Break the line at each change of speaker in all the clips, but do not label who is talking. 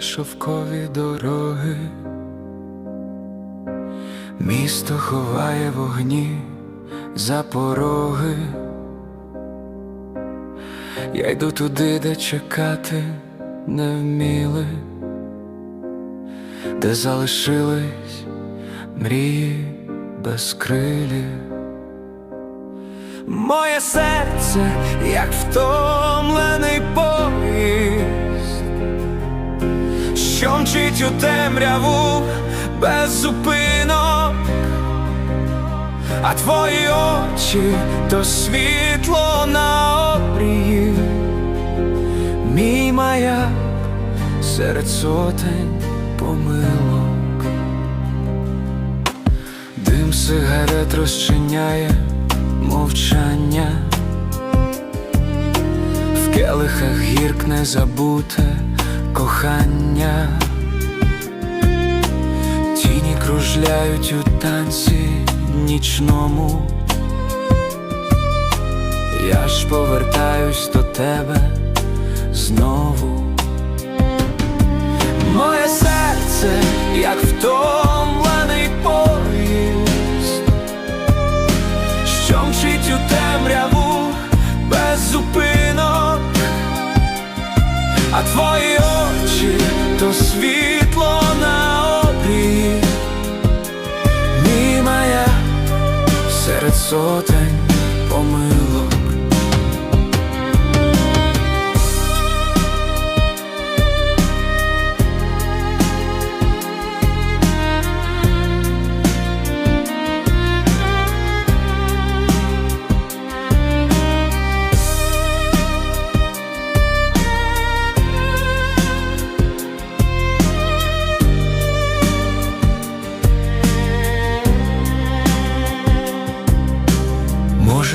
шовкові дороги, місто ховає вогні за пороги. Я йду туди, де чекати не вміли, де залишились мрії без крилів. Моє серце, як втомлений поїзд, мчить у темряву без зупинок, а твої очі то світло на обрії, мій маяк серед сотень помилок, дим сигарет розчиняє мовчання, в келихах гіркне забуте кохання, кружляють у танці нічному. Я ж повертаюсь до тебе знову. Моє серце, як втомлений поїзд, що мчить у темряву без зупинок, а твої очі то світло серед сотень помилок.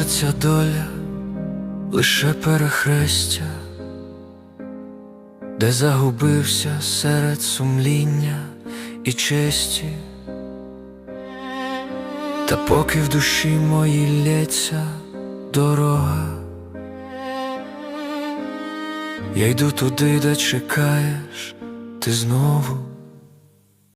Ця доля лише перехрестя, де загубився серед сумління і честі, та поки в душі моїй лється дорога, я йду туди, де чекаєш ти знову.